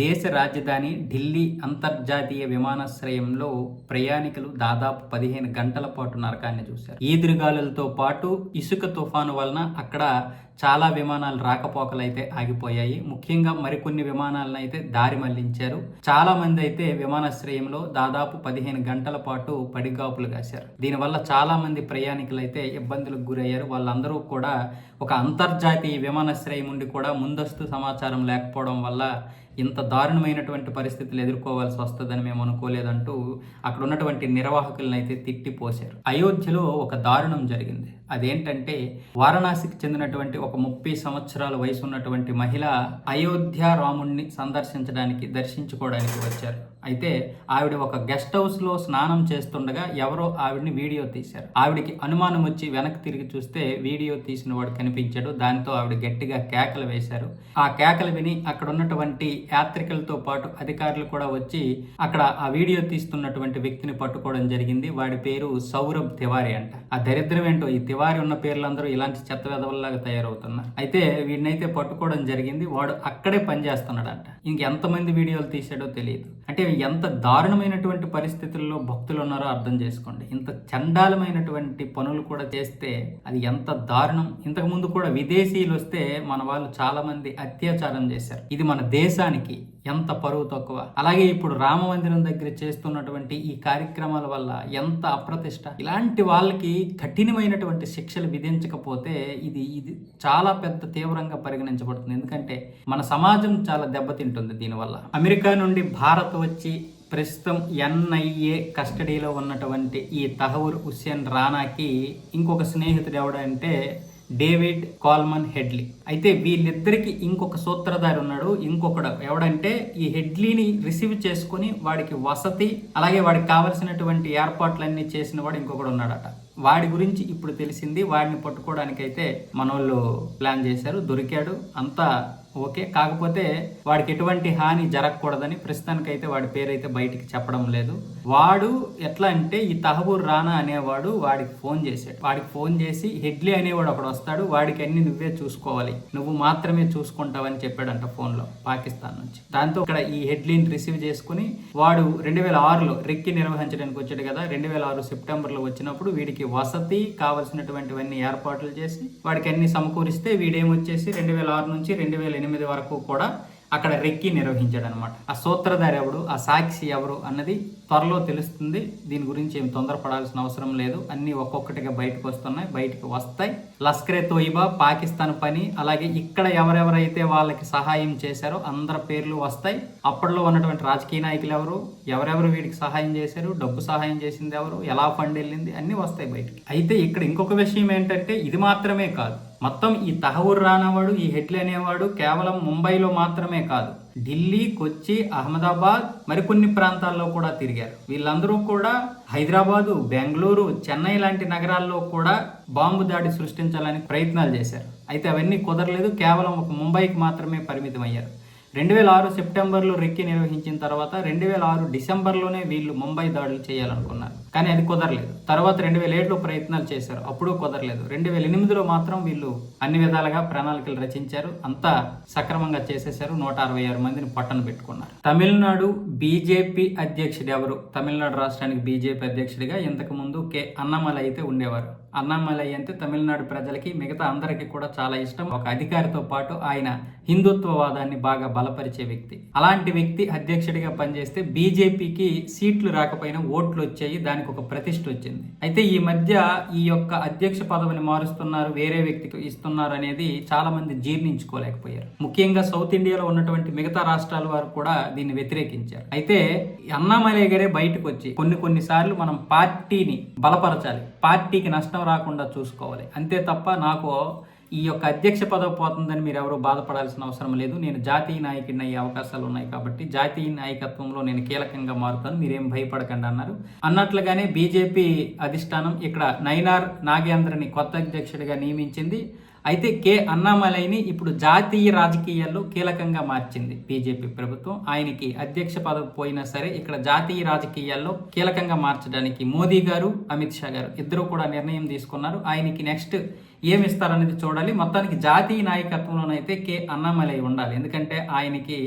దేశ రాజధాని ఢిల్లీ అంతర్జాతీయ విమానాశ్రయంలో ప్రయాణికులు దాదాపు పదిహేను గంటల పాటు నరకాన్ని చూశారు. ఈదురుగాలులతో పాటు ఇసుక తుఫాను వలన అక్కడ చాలా విమానాలు రాకపోకలు అయితే ఆగిపోయాయి. ముఖ్యంగా మరికొన్ని విమానాలను అయితే దారి మళ్ళించారు. చాలా మంది అయితే విమానాశ్రయంలో దాదాపు పదిహేను గంటల పాటు పడిగాపులు కాశారు. దీనివల్ల చాలా మంది ప్రయాణికులు అయితే ఇబ్బందులకు గురయ్యారు. వాళ్ళందరూ కూడా ఒక అంతర్జాతీయ విమానాశ్రయం ఉండి కూడా ముందస్తు సమాచారం లేకపోవడం వల్ల ఇంత దారుణమైనటువంటి పరిస్థితులు ఎదుర్కోవాల్సి వస్తుందని మేము అనుకోలేదంటూ అక్కడ ఉన్నటువంటి నిర్వాహకులను అయితే తిట్టిపోశారు అయోధ్యలో ఒక దారుణం జరిగింది. అదేంటంటే వారణాసికి చెందినటువంటి ఒక ముప్పై సంవత్సరాల వయసు ఉన్నటువంటి మహిళ అయోధ్య రాముణ్ణి సందర్శించడానికి దర్శించుకోవడానికి వచ్చారు. అయితే ఆవిడ ఒక గెస్ట్ హౌస్లో స్నానం చేస్తుండగా ఎవరో ఆవిడని వీడియో తీశారు. ఆవిడకి అనుమానం వచ్చి వెనక్కి తిరిగి చూస్తే వీడియో తీసిన వాడు కనిపించాడు. దాంతో ఆవిడ గట్టిగా కేకలు వేశారు. ఆ కేకలు విని అక్కడ ఉన్నటువంటి యాత్రికులతో పాటు అధికారులు కూడా వచ్చి అక్కడ ఆ వీడియో తీస్తున్నటువంటి వ్యక్తిని పట్టుకోవడం జరిగింది. వాడి పేరు సౌరభ్ తివారి అంట. ఆ దరిద్రం ఏంటో ఈ తివారి ఉన్న పేర్లందరూ ఇలాంటి చెత్త వెదవల్లాగా తయారవుతున్నారు. అయితే వీడినైతే పట్టుకోవడం జరిగింది. వాడు అక్కడే పనిచేస్తున్నాడంట. ఇంకెంతమంది వీడియోలు తీశాడో తెలియదు. అంటే ఎంత దారుణమైనటువంటి పరిస్థితుల్లో భక్తులు ఉన్నారో అర్థం చేసుకోండి. ఇంత చండాలమైనటువంటి పనులు కూడా చేస్తే అది ఎంత దారుణం. ఇంతకు ముందు కూడా విదేశీయులు వస్తే మన వాళ్ళు చాలామంది అత్యాచారం చేశారు. ఇది మన దేశానికి ఎంత పరువు తక్కువ. అలాగే ఇప్పుడు రామ మందిరం దగ్గర చేస్తున్నటువంటి ఈ కార్యక్రమాల వల్ల ఎంత అప్రతిష్ట. ఇలాంటి వాళ్ళకి కఠినమైనటువంటి శిక్షలు విధించకపోతే ఇది ఇది చాలా పెద్ద తీవ్రంగా పరిగణించబడుతుంది. ఎందుకంటే మన సమాజం చాలా దెబ్బతింటుంది దీనివల్ల. అమెరికా నుండి భారత్ వచ్చి ప్రస్తుతం ఎన్ఐఏ కస్టడీలో ఉన్నటువంటి ఈ తహవూర్ హుస్సేన్ రానాకి ఇంకొక స్నేహితుడు ఎవడంటే డేవిడ్ కాల్మన్ హెడ్లీ. అయితే వీళ్ళిద్దరికి ఇంకొక సూత్రధారి ఉన్నాడు. ఇంకొకడు ఎవడంటే ఈ హెడ్లీని రిసీవ్ చేసుకొని వాడికి వసతి అలాగే వాడికి కావలసినటువంటి ఏర్పాట్లన్నీ చేసిన వాడు ఇంకొకడు ఉన్నాడట. వాడి గురించి ఇప్పుడు తెలిసింది. వాడిని పట్టుకోవడానికైతే మనోళ్ళు ప్లాన్ చేశారు. దొరికాడు. అంతా ఓకే? కాకపోతే వాడికి ఎటువంటి హాని జరగకూడదని ప్రస్తుతానికైతే వాడి పేరైతే బయటికి చెప్పడం లేదు. వాడు ఎట్లా అంటే ఈ తహబూర్ రానా అనేవాడు వాడికి ఫోన్ చేశాడు. వాడికి ఫోన్ చేసి హెడ్లీ అనేవాడు అక్కడ వస్తాడు. వాడికి అన్ని నువ్వే చూసుకోవాలి. నువ్వు మాత్రమే చూసుకుంటావని చెప్పాడంట ఫోన్లో పాకిస్తాన్ నుంచి. దాంతో ఇక్కడ ఈ హెడ్లీని రిసీవ్ చేసుకుని వాడు రెండు వేల ఆరులో రెక్కి నిర్వహించడానికి వచ్చాడు కదా. రెండు వేల ఆరు సెప్టెంబర్లో వచ్చినప్పుడు వీడికి వసతి కావలసినటువంటివన్నీ ఏర్పాట్లు చేసి వాడికి అన్ని సమకూరిస్తే వీడేమొచ్చేసి రెండు వేల ఆరు నుంచి రెండు వేల ఎనిమిది వరకు కూడా అక్కడ రెక్కి నిర్వహించాడు అనమాట ఆ సూత్రధారి ఎవడు ఆ సాక్షి ఎవరు అన్నది త్వరలో తెలుస్తుంది. దీని గురించి ఏం తొందరపడాల్సిన అవసరం లేదు. అన్ని ఒక్కొక్కటిగా బయటకు వస్తున్నాయి బయటకు వస్తాయి. లస్కరే తోయిబా పాకిస్తాన్ పని అలాగే ఇక్కడ ఎవరెవరైతే వాళ్ళకి సహాయం చేశారో అందరి పేర్లు వస్తాయి. అప్పట్లో ఉన్నటువంటి రాజకీయ నాయకులు ఎవరు ఎవరెవరు వీడికి సహాయం చేశారు డబ్బు సహాయం చేసింది ఎవరు ఎలా ఫండ్ వెళ్ళింది అన్నీ వస్తాయి బయటికి. అయితే ఇక్కడ ఇంకొక విషయం ఏంటంటే ఇది మాత్రమే కాదు. మొత్తం ఈ తహవూర్ రానవాడు ఈ హెడ్లీ అనేవాడు కేవలం ముంబైలో మాత్రమే కాదు. ఢిల్లీ కొచ్చి అహ్మదాబాద్ మరికొన్ని ప్రాంతాల్లో కూడా తిరిగారు. వీళ్ళందరూ కూడా హైదరాబాదు బెంగళూరు చెన్నై లాంటి నగరాల్లో కూడా బాంబు దాడి సృష్టించాలని ప్రయత్నాలు చేశారు. అయితే అవన్నీ కుదరలేదు కేవలం ఒక ముంబైకి మాత్రమే పరిమితం అయ్యారు రెండు వేల ఆరు సెప్టెంబర్లో రెక్కి నిర్వహించిన తర్వాత రెండు వేల ఆరు డిసెంబర్లోనే వీళ్ళు ముంబై దాడులు చేయాలనుకున్నారు. కానీ అది కుదరలేదు. తర్వాత రెండు వేల ఏడులో ప్రయత్నాలు చేశారు. అప్పుడు కుదరలేదు. రెండు వేల ఎనిమిదిలో మాత్రం వీళ్ళు అన్ని విధాలుగా ప్రణాళికలు రచించారు. అంతా సక్రమంగా చేసేశారు. నూట అరవై ఆరు మందిని పట్టణ పెట్టుకున్నారు. తమిళనాడు బీజేపీ అధ్యక్షుడు ఎవరు? తమిళనాడు రాష్ట్రానికి బీజేపీ అధ్యక్షుడిగా ఇంతకు ముందు కె అన్నమలై అయితే ఉండేవారు. అన్నామలై అంటే తమిళనాడు ప్రజలకి మిగతా అందరికీ కూడా చాలా ఇష్టం. ఒక అధికారితో పాటు ఆయన హిందుత్వవాదాన్ని బాగా బలపరిచే వ్యక్తి. అలాంటి వ్యక్తి అధ్యక్షుడిగా పనిచేస్తే బీజేపీకి సీట్లు రాకపోయినా ఓట్లు వచ్చాయి దానికి ఒక ప్రతిష్ట వచ్చింది. అయితే ఈ మధ్య ఈ యొక్క అధ్యక్ష పదవిని మారుస్తున్నారు వేరే వ్యక్తికి ఇస్తున్నారు అనేది చాలా మంది జీర్ణించుకోలేకపోయారు. ముఖ్యంగా సౌత్ ఇండియాలో ఉన్నటువంటి మిగతా రాష్ట్రాల వారు కూడా దీన్ని వ్యతిరేకించారు. అయితే అన్నామలై గారే బయటకు వచ్చి కొన్ని కొన్నిసార్లు మనం పార్టీని బలపరచాలి పార్టీకి నష్టం రాకుండా చూసుకోవాలి. అంతే తప్ప నాకు ఈ యొక్క అధ్యక్ష పదవి పోతుందని మీరు ఎవరు బాధపడాల్సిన అవసరం లేదు. నేను జాతీయ నాయకుడిని అయ్యే అవకాశాలు ఉన్నాయి కాబట్టి జాతీయ నాయకత్వంలో నేను కీలకంగా మారుతాను. మీరేం భయపడకండి అన్నారు. అన్నట్లుగానే బీజేపీ అధిష్టానం ఇక్కడ నైనార్ నాగేంద్రని కొత్త అధ్యక్షుడిగా నియమించింది. అయితే కె అన్నామలైని ఇప్పుడు జాతీయ రాజకీయాల్లో కీలకంగా మార్చింది బీజేపీ ప్రభుత్వం. ఆయనకి అధ్యక్ష పదవి పోయినా సరే ఇక్కడ జాతీయ రాజకీయాల్లో కీలకంగా మార్చడానికి మోదీ గారు అమిత్ షా గారు ఇద్దరు కూడా నిర్ణయం తీసుకున్నారు. ఆయనకి నెక్స్ట్ ఏమి ఇస్తారనేది చూడాలి. మొత్తానికి జాతీయ నాయకత్వంలోనైతే కె అన్నామలై ఉండాలి. ఎందుకంటే ఆయనకి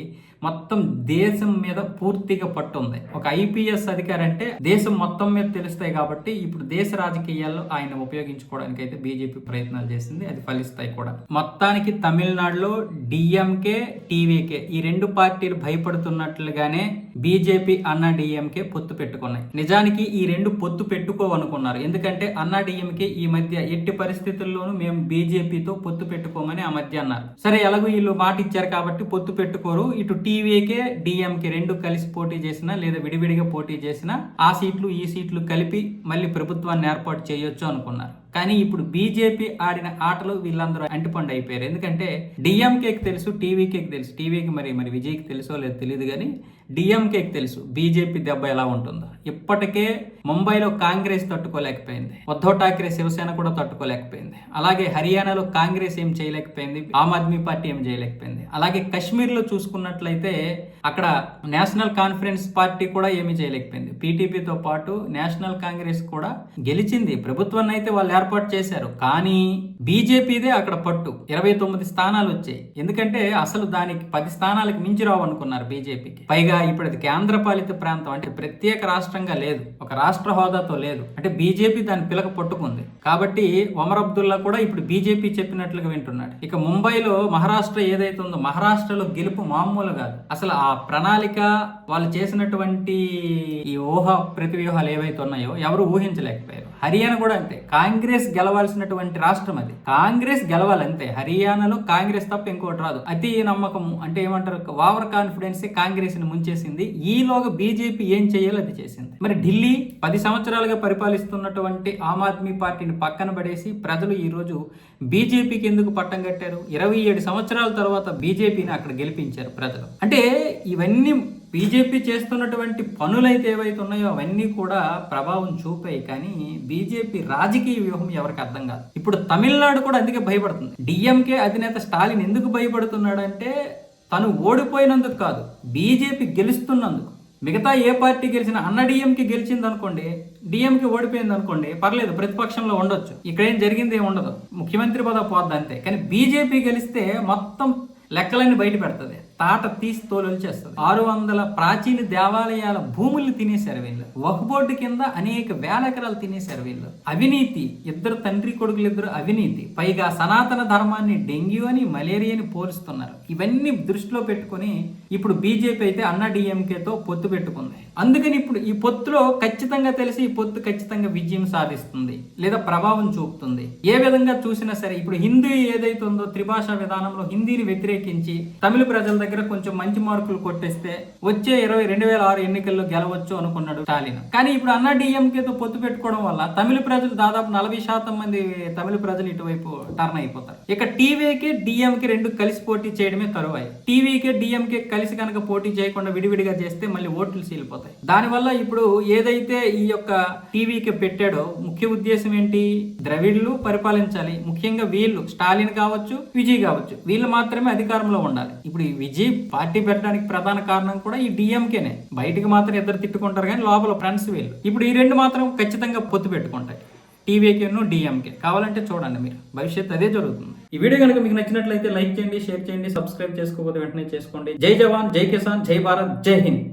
మొత్తం దేశం మీద పూర్తిగా పట్టుంది. ఒక ఐపీఎస్ అధికారి అంటే దేశం మొత్తం మీద తెలుస్తాయి కాబట్టి ఇప్పుడు దేశ రాజకీయాల్లో ఆయన ఉపయోగించుకోవడానికి అయితే బీజేపీ ప్రయత్నాలు చేసింది అది ఫలిస్తాయి కూడా. మొత్తానికి తమిళనాడులో డిఎంకే టీవీకే ఈ రెండు పార్టీలు భయపడుతున్నట్లుగానే బీజేపీ అన్నా డిఎంకే పొత్తు పెట్టుకున్నాయి. నిజానికి ఈ రెండు పొత్తు పెట్టుకోవనుకున్నారు. ఎందుకంటే అన్నా డిఎంకే ఈ మధ్య ఎట్టి పరిస్థితుల్లోనూ మేము బీజేపీతో పొత్తు పెట్టుకోమని ఆ మధ్య అన్నారు. సరే ఎలాగో వీళ్ళు మాట ఇచ్చారు కాబట్టి పొత్తు పెట్టుకోరు. ఇటు టీవీకే డిఎంకే రెండు కలిసి పోటీ చేసినా లేదా విడివిడిగా పోటీ చేసినా ఆ సీట్లు ఈ సీట్లు కలిపి మళ్ళీ ప్రభుత్వాన్ని ఏర్పాటు చేయొచ్చు అనుకున్నారు. కానీ ఇప్పుడు బీజేపీ ఆడిన ఆటలు వీళ్ళందరూ అంటిపండు అయిపోయారు. ఎందుకంటే డిఎంకేకి తెలుసు టీవీకేకి తెలుసు. టీవీకి మరి మరి విజయ్కి తెలుసో లేదో తెలియదు కానీ డిఎంకేకి తెలుసు బీజేపీ దెబ్బ ఎలా ఉంటుందో. ఇప్పటికే ముంబైలో కాంగ్రెస్ తట్టుకోలేకపోయింది. ఉద్ధవ్ ఠాక్రే శివసేన కూడా తట్టుకోలేకపోయింది. అలాగే హర్యానాలో కాంగ్రెస్ ఏం చేయలేకపోయింది? ఆమ్ ఆద్మీ పార్టీ ఏం చేయలేకపోయింది? అలాగే కశ్మీర్లో చూసుకున్నట్లయితే అక్కడ నేషనల్ కాన్ఫరెన్స్ పార్టీ కూడా ఏమీ చేయలేకపోయింది. పీటీపీతో పాటు నేషనల్ కాంగ్రెస్ కూడా గెలిచింది. ప్రభుత్వాన్ని అయితే వాళ్ళు ఏర్పాటు చేశారు. కానీ బీజేపీదే అక్కడ పట్టు. ఇరవై తొమ్మిది స్థానాలు వచ్చాయి. ఎందుకంటే అసలు దానికి పది స్థానాలకు మించి రావు అనుకున్నారు బీజేపీకి. పైగా ఇప్పుడు అది కేంద్రపాలిత ప్రాంతం. అంటే ప్రత్యేక రాష్ట్రంగా లేదు. ఒక రాష్ట్ర హోదాతో లేదు. అంటే బీజేపీ దాని పిలక పట్టుకుంది. కాబట్టి ఒమర్ అబ్దుల్లా కూడా ఇప్పుడు బీజేపీ చెప్పినట్లుగా వింటున్నాడు. ఇక ముంబైలో మహారాష్ట్ర ఏదైతే ఉందో మహారాష్ట్రలో గెలుపు మామూలు కాదు. అసలు ఆ ప్రణాళిక వాళ్ళు చేసినటువంటి ఈ ఊహ ప్రతివ్యూహాలు ఏవైతే ఉన్నాయో ఎవరు ఊహించలేకపోయారు. హర్యానా కూడా అంతే. కాంగ్రెస్ గెలవాల్సినటువంటి రాష్ట్రం అది. కాంగ్రెస్ గెలవాలంతే. హర్యానాలో కాంగ్రెస్ తప్ప ఇంకోటి రాదు. అతి నమ్మకం అంటే ఏమంటారు? ఓవర్ కాన్ఫిడెన్స్ కాంగ్రెస్ని ముంచేసింది. ఈలోగా బీజేపీ ఏం చేయాలో అది చేసింది. మరి ఢిల్లీ పది సంవత్సరాలుగా పరిపాలిస్తున్నటువంటి ఆమ్ ఆద్మీ పార్టీని పక్కన పడేసి ప్రజలు ఈ రోజు బీజేపీకి ఎందుకు పట్టం కట్టారు? ఇరవై ఏడు సంవత్సరాల తర్వాత బీజేపీని అక్కడ గెలిపించారు ప్రజలు. అంటే ఇవన్నీ బీజేపీ చేస్తున్నటువంటి పనులైతే ఏవైతే ఉన్నాయో అవన్నీ కూడా ప్రభావం చూపాయి. కానీ బీజేపీ రాజకీయ వ్యూహం ఎవరికి అర్థం కాదు. ఇప్పుడు తమిళనాడు కూడా అందుకే భయపడుతుంది. డిఎంకే అధినేత స్టాలిన్ ఎందుకు భయపడుతున్నాడంటే తను ఓడిపోయినందుకు కాదు. బీజేపీ గెలుస్తున్నందుకు. మిగతా ఏ పార్టీ గెలిచినా అన్న డిఎంకి గెలిచింది అనుకోండి డిఎంకి ఓడిపోయింది అనుకోండి పర్లేదు ప్రతిపక్షంలో ఉండొచ్చు. ఇక్కడ ఏం జరిగింది ఏమి ఉండదు. ముఖ్యమంత్రి పద పోద్ది అంతే. కానీ బీజేపీ గెలిస్తే మొత్తం లెక్కలన్నీ బయట పెడుతుంది. తాట తీసి తోలొచ్చేస్తుంది ఆరు వందల ప్రాచీన దేవాలయాల భూముల్ని తినేశారు వీళ్ళు వక్బోర్డు కింద అనేక వేల ఎకరాలు తినేశారు వీళ్ళు అవినీతి. ఇద్దరు తండ్రి కొడుకులు ఇద్దరు అవినీతి. పైగా సనాతన ధర్మాన్ని డెంగ్యూ అని మలేరియాని పోలుస్తున్నారు. ఇవన్నీ దృష్టిలో పెట్టుకొని ఇప్పుడు బీజేపీ అయితే అన్న డిఎంకేతో పొత్తు పెట్టుకుంది. అందుకని ఇప్పుడు ఈ పొత్తులో ఖచ్చితంగా తెలిసి ఈ పొత్తు ఖచ్చితంగా విజయం సాధిస్తుంది. లేదా ప్రభావం చూపుతుంది. ఏ విధంగా చూసినా సరే ఇప్పుడు హిందీ ఏదైతే ఉందో త్రిభాషా విధానంలో హిందీని వ్యతిరేకించి తమిళ ప్రజల దగ్గర కొంచెం మంచి మార్కులు కొట్టేస్తే వచ్చే ఇరవై రెండు వేల ఆరు ఎన్నికల్లో గెలవచ్చు అనుకున్నాడు స్టాలిన్. కానీ ఇప్పుడు అన్నా డిఎంకేతో పొత్తు పెట్టుకోవడం వల్ల తమిళ ప్రజలు దాదాపు నలభై శాతం మంది తమిళ ప్రజలు ఇటువైపు టర్న్ అయిపోతారు. ఇక టీవీకి డిఎంకి రెండు కలిసి పోటీ చేయడమే తరువాయి. టీవీకి డిఎంకే కలిసి కనుక పోటీ చేయకుండా విడివిడిగా చేస్తే మళ్ళీ ఓట్లు సీలిపోతాయి. దానివల్ల ఇప్పుడు ఏదైతే ఈ యొక్క టీవీకి పెట్టాడో ముఖ్య ఉద్దేశం ఏంటి? ద్రవిడ్లు పరిపాలించాలి. ముఖ్యంగా వీళ్ళు స్టాలిన్ కావచ్చు విజయ్ కావచ్చు వీళ్ళు మాత్రమే అధికారంలో ఉండాలి. ఇప్పుడు ఈ విజయ్ పార్టీ పెట్టడానికి ప్రధాన కారణం కూడా ఈ డిఎంకేనే. బయటికి మాత్రం ఇద్దరు తిట్టుకుంటారు కానీ లోపల ఫ్రెండ్స్ వీళ్ళు. ఇప్పుడు ఈ రెండు మాత్రం ఖచ్చితంగా పొత్తు పెట్టుకుంటాయి. టీవీకేను డిఎంకే. కావాలంటే చూడండి మీరు. భవిష్యత్తు అదే జరుగుతుంది. ఈ వీడియో కనుక మీకు నచ్చినట్లయితే లైక్ చేయండి షేర్ చేయండి సబ్స్క్రైబ్ చేసుకోకపోతే వెంటనే చేసుకోండి. జై జవాన్ జై కిసాన్ జై భారత్ జై హింద్.